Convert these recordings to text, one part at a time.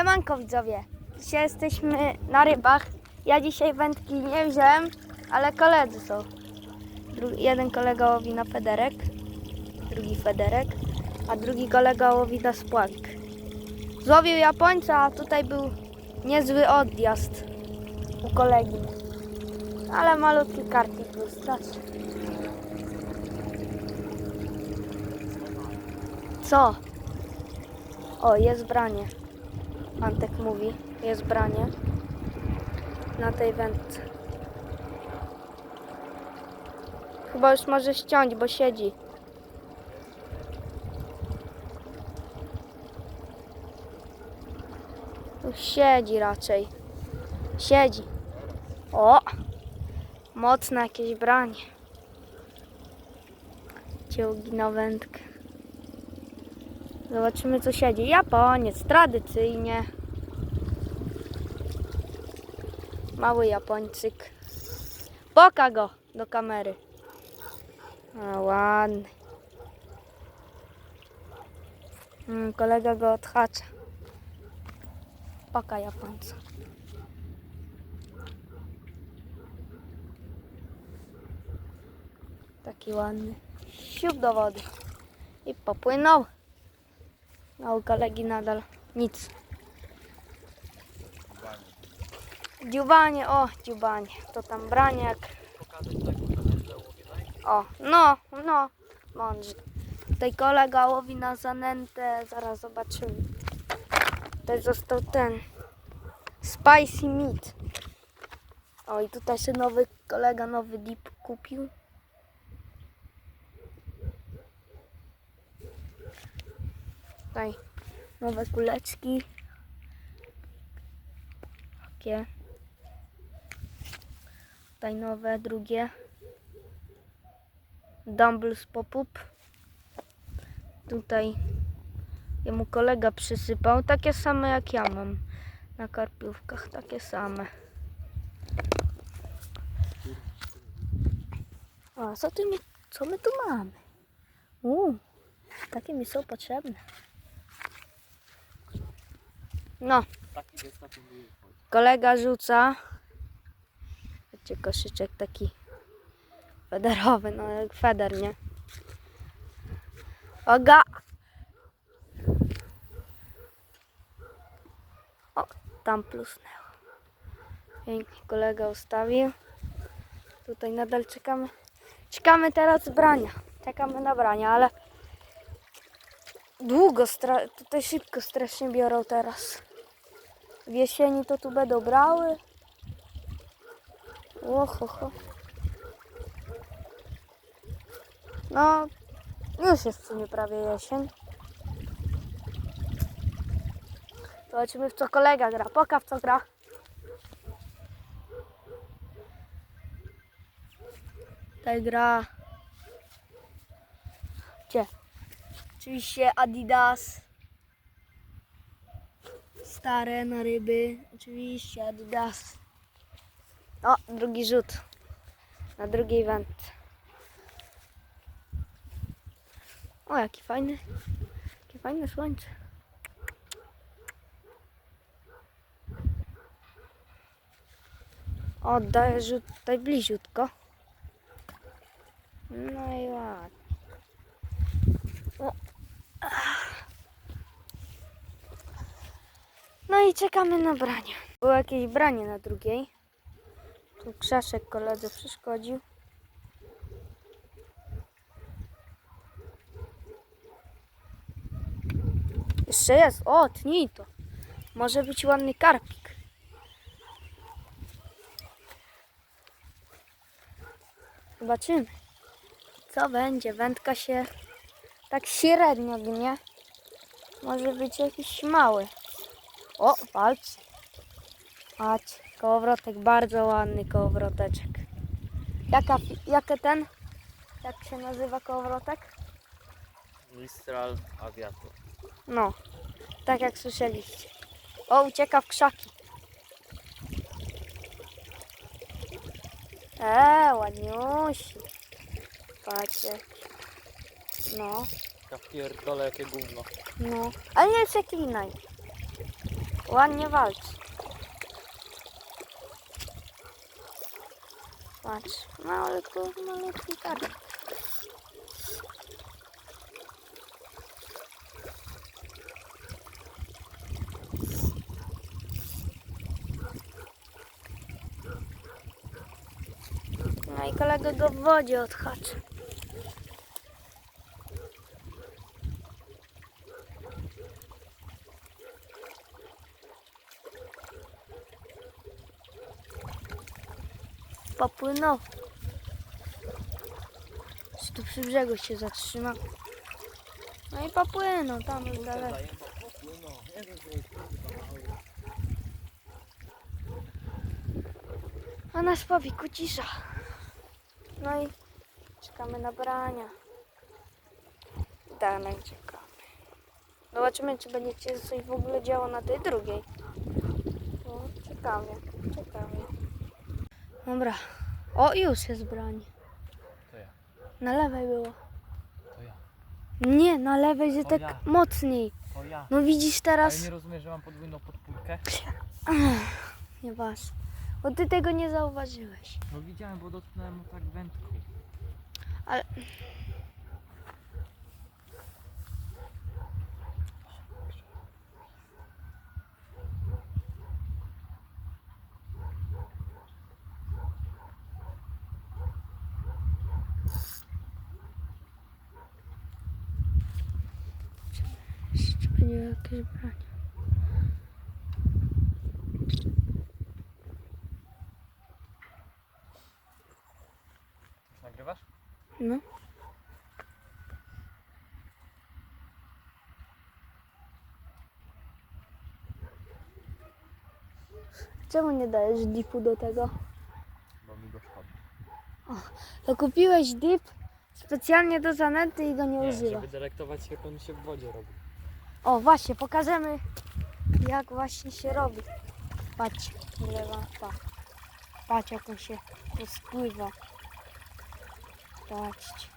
Siemanko widzowie, dzisiaj jesteśmy na rybach. Ja dzisiaj wędki nie wziąłem, ale koledzy są. Dru- jeden kolega łowi na federek, drugi federek, a drugi kolega łowi na spłak. Złowił Japońca, a tutaj był niezły odjazd u kolegi. Ale malutki karpik był straszny. Co? O, jest branie. Antek mówi, jest branie na tej wędce. Chyba już może ściąć, bo siedzi. Siedzi raczej. Siedzi. O! Mocne jakieś branie. Ciągi na wędkę. Zobaczymy co siedzi. Japoniec, tradycyjnie. Mały Japończyk. Poka go do kamery. A, ładny. Mm, kolega go odhacza. Poka Japońca. Taki ładny. Siup do wody. I popłynął. A u kolegi nadal nic. Dziubanie, o, dziubanie. To tam braniak. O, no, no, mądrze. Tutaj kolega łowi na zanętę, zaraz zobaczymy. Tutaj został ten spicy meat. O, i tutaj się nowy kolega nowy dip kupił. Tutaj nowe kuleczki. Takie. Tutaj nowe, drugie. Dumbles pop-up. Tutaj jemu kolega przysypał. Takie same jak ja mam na karpiówkach. Takie same. A co, ty co my tu mamy? Uuu, takie mi są potrzebne. No, kolega rzuca. Wiecie, koszyczek taki federowy, no jak feder, nie? Oga! O, tam plusnęło. Pięknie kolega ustawił. Tutaj nadal czekamy. Czekamy teraz brania. Czekamy na brania, ale długo, tutaj szybko strasznie biorą teraz. W jesieni to tu będą brały. Ohoho. No, już jest w sumie prawie jesień. Zobaczymy w co kolega gra. Poka w co gra. Tutaj gra. Gdzie? Oczywiście Adidas. Stare na ryby. Oczywiście Adidas. O, drugi rzut. Na drugiej wędce. O, jaki fajny. Jakie fajne słońce. O, daję rzut tutaj bliziutko. No i ładnie. O. No i czekamy na branie. Było jakieś branie na drugiej. Tu krzeszek koledze przeszkodził. Jeszcze jest. O, tnij to. Może być ładny karpik. Zobaczymy. Co będzie? Wędka się tak średnio gnie. Może być jakiś mały. O, palce. Patrz, kołowrotek, bardzo ładny kołowroteczek. Jaka, jaka ten? Jak się nazywa kołowrotek? Mistral Aviator. No, tak jak słyszeliście. O, ucieka w krzaki. Eee, ładniusi. Patrzcie. No, Ja pierdolę jakie gówno. no. Ale nie przeklinaj. Ładnie walczy. Patrz, kur- malutki karp. No i kolega go w wodzie odhaczy. Popłynął. Czy tu przy brzegu się zatrzyma. No i popłynął tam już daleko. A nasz powik ucisza. No i czekamy na brania. Dalej czekamy. Zobaczymy, czy będzie się coś w ogóle działo na tej drugiej. No, czekamy, czekamy. Dobra. O, już jest brań. To ja, Na lewej było. to ja, Nie, na lewej, O tak ja. mocniej. to ja. No widzisz Ale teraz? nie rozumiesz, że mam podwójną podpórkę? Nie waż. Bo ty tego nie zauważyłeś. No widziałem, bo dotknąłem mu tak wędką. Ale- Jeszcze będzie jakieś branie. Nagrywasz? No. Czemu nie dajesz dipu do tego? Bo mi go szkodzi. To kupiłeś dip specjalnie do zanęty i go nie, Nie, używasz. żeby delektować się, jak on się w wodzie robi. O, właśnie, pokażemy jak właśnie się robi. Patrz, lewa, tak. Patrz jak on się rozpływa. Patrzcie,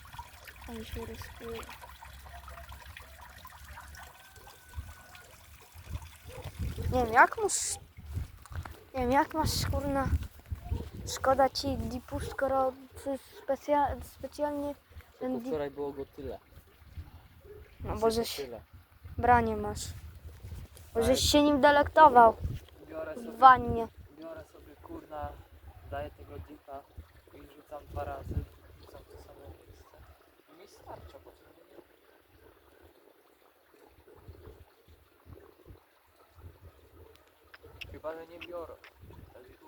on się rozpływa. Nie wiem, jak masz... Nie wiem, jak masz kurna... Szkoda ci dipu, skoro ty specja, specjalnie ten dip... wczoraj było go tyle. No bo żeś tyle. Branie masz. Żeś się nim delektował Biorę w sobie, wannie. biorę sobie kurna, daję tego dipa i rzucam dwa razy. Rzucam to samo miejsce. I mi starcza, bo to nie Chyba, że nie biorę. Wtedy tu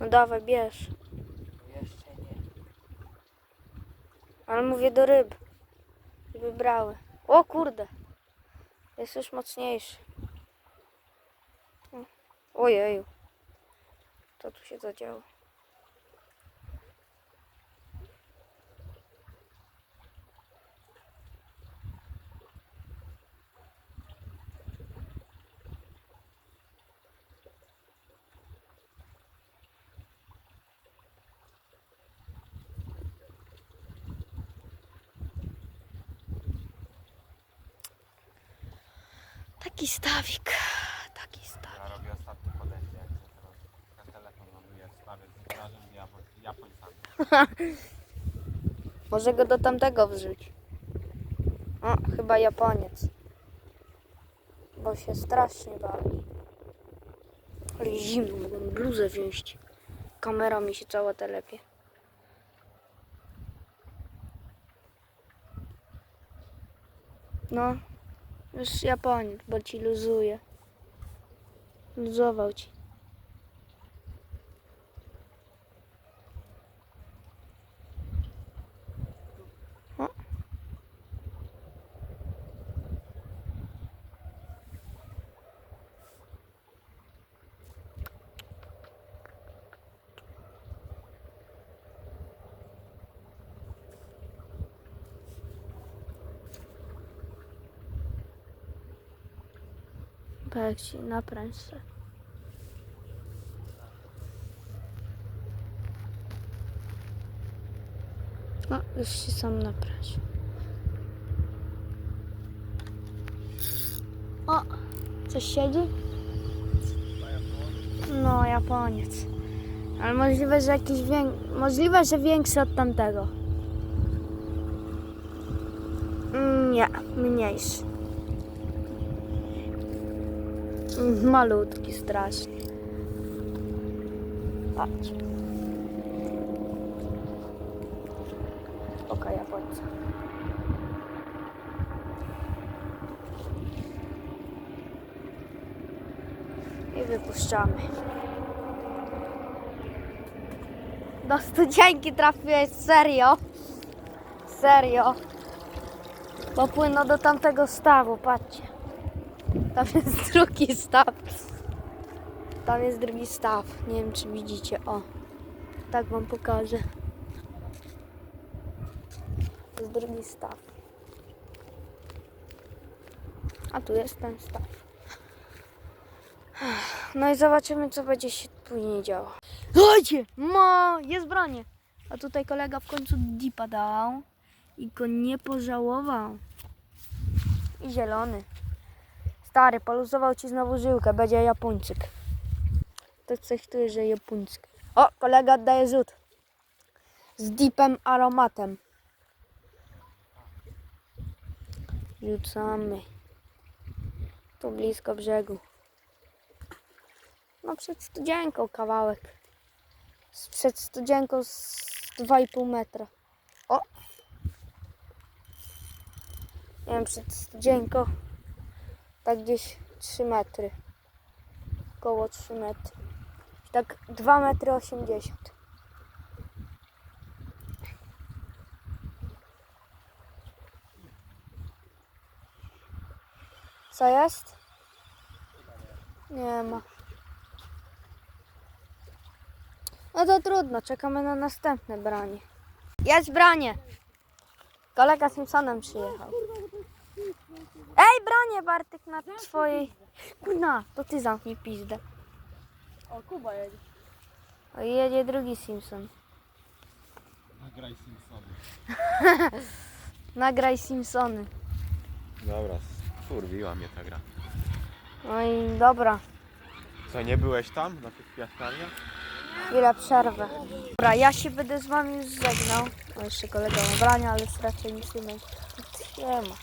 No dawaj, bierz. jeszcze nie. Ale mówię do ryb. Żeby brały. O kurde. Jest już mocniejszy. Ojeju. Co tu się zadziało? Taki stawik. Taki stawik. Ja robię ostatnie podejście, jak się teraz ten telefon ląduje w z Japońcami. Może go do tamtego wrzuć. O, chyba Japoniec. Bo się strasznie bawi. Ale zimno, mogę bluzę wziąć. Kamera mi się cała telepie. No, już Japoniec, bo ci luzuje. Luzował ci. Tak się napręż se. O, już się sam naprężył. O, coś siedzi? No, Japoniec. Ale możliwe, że jakiś wię... możliwe, że większy od tamtego. Mm, Nie, mniejszy. Mm, Malutki strasznie. Patrz. Oka Japońca. I wypuszczamy. Do studzienki trafiłeś, serio? Serio? Bo płyną do tamtego stawu, patrzcie. Tam jest drugi staw. Tam jest drugi staw. Nie wiem, czy widzicie. O, tak wam pokażę. To jest drugi staw. A tu jest ten staw. No i zobaczymy, co będzie się później działo. Chodźcie! Ma! Jest branie! A tutaj kolega w końcu dipa dał i go nie pożałował. I zielony. Stary, poluzował ci znowu żyłkę, będzie Japończyk. To coś tu jest, że Japończyk. O, kolega oddaje rzut. Z deepem aromatem. Rzucamy. Tu blisko brzegu. No przed studzienką kawałek. Przed studzienką z 2,5 metra. O! Nie wiem, przed studzienką tak gdzieś 3 metry. Koło 3 metry. Tak 2 metry 80. Co jest? Nie ma. No to trudno, czekamy na następne branie. Jest branie! Kolega Simpsonem przyjechał. Branie Bartek na twojej... Kurna, to ty zamknij pizdę. O, Kuba jedzie. O, jedzie drugi Simpson. Nagraj Simpsony. Nagraj Simpsony. Dobra, kurwiła mnie ta gra. No i dobra, Co, nie byłeś tam na tych piaskaniach? chwilę przerwę. Dobra, ja się będę z wami już żegnał. O, jeszcze kolega ma brania, ale raczej nic nie będzie. Nie ma.